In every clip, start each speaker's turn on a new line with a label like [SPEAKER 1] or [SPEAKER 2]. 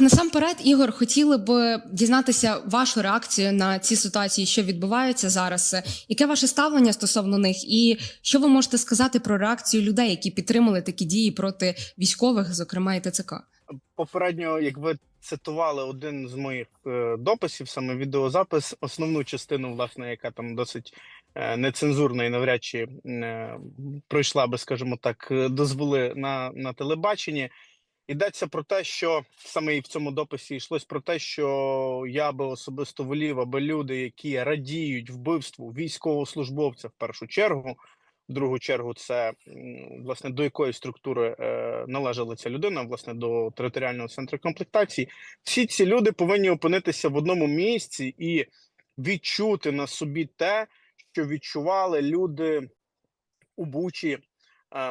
[SPEAKER 1] Насамперед, Ігор, хотіли б дізнатися вашу реакцію на ці ситуації, що відбуваються зараз. Яке ваше ставлення стосовно них, і що ви можете сказати про реакцію людей, які підтримали такі дії проти військових, зокрема і ТЦК?
[SPEAKER 2] Попередньо, як ви цитували один з моїх е, дописів, саме відеозапис, основну частину, власне, яка там досить е, нецензурна і навряд чи е, пройшла би, скажімо так, дозволи на, на телебаченні. Йдеться про те, що саме і в цьому дописі йшлось про те, що я би особисто волів, аби люди, які радіють вбивству військовослужбовця в першу чергу, в другу чергу, це власне до якої структури е, належала ця людина, власне, до територіального центру комплектації. Всі ці люди повинні опинитися в одному місці і відчути на собі те, що відчували люди у Бучі,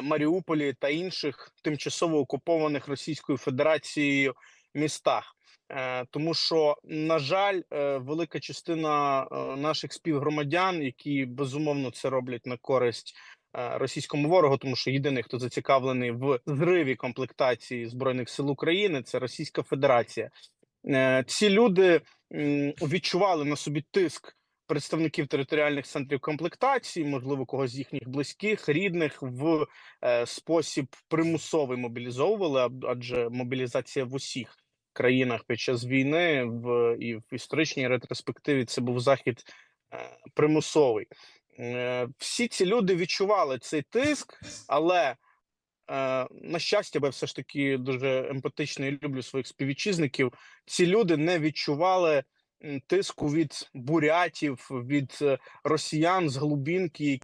[SPEAKER 2] Маріуполі та інших тимчасово окупованих Російською Федерацією містах. Е, Тому що, на жаль, е, велика частина е, наших співгромадян, які безумовно це роблять на користь е, російському ворогу, тому що єдиний, хто зацікавлений в зриві комплектації збройних сил України, це Російська Федерація. Е, Ці люди відчували на собі тиск представників територіальних центрів комплектації, можливо, когось з їхніх близьких, рідних в е, спосіб примусовий мобілізовували, адже мобілізація в усіх країнах під час війни в і в історичній ретроспективі це був захід е, примусовий. Е, всі ці люди відчували цей тиск, але е, на щастя, бо я все ж таки дуже емпатично і люблю своїх співвітчизників. Ці люди не відчували тиску від бурятів, від е, росіян з глубинки,